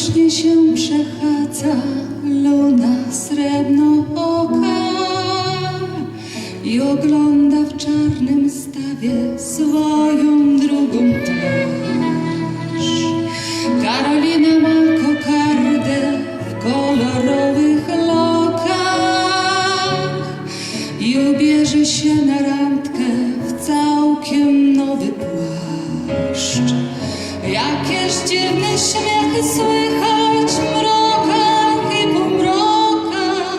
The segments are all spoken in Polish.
Rośnie się przechadza luna srebrną oka i ogląda w czarnym stawie swoją drugą twarz. Karolina ma kokardę w kolorowych lokach i ubierze się na randkę w całkiem nowy płaszcz. Jakieś dziwne śmiechy słychać w mrokach i półmrokach.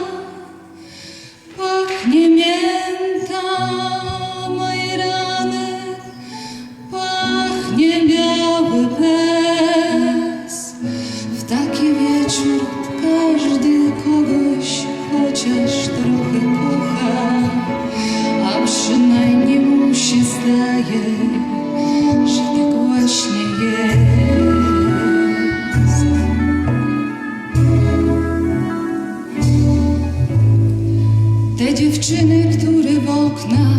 Pachnie mięta moje rany, pachnie biały bez. W taki wieczór każdy kogoś chociaż trochę kocha, a przynajmniej mu się zdaje, No.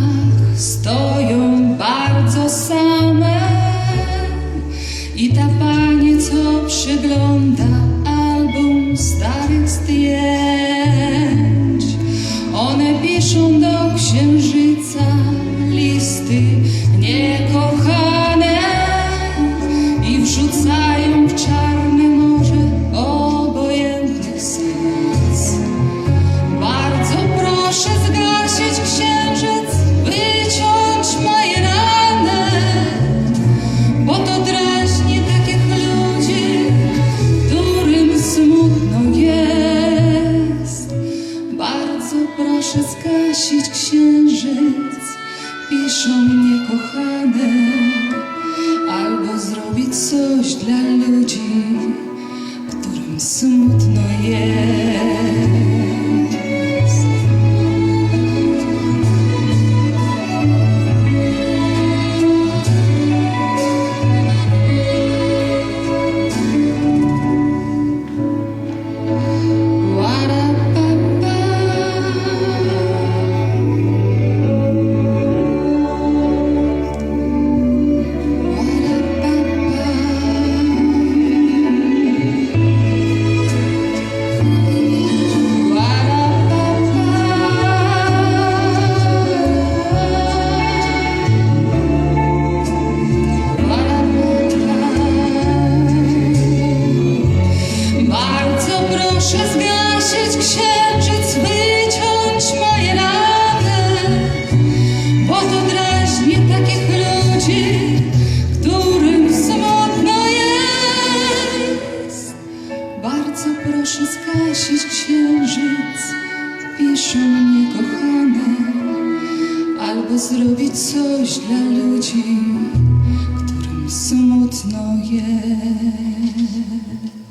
Piszą mnie kochane, albo zrobić coś dla ludzi, którym smutno jest. Proszę zgasić księżyc, wyciąć moje rany, bo to drażni takich ludzi, którym smutno jest. Bardzo proszę zgasić księżyc, piszą mnie kochane, albo zrobić coś dla ludzi, którym smutno jest.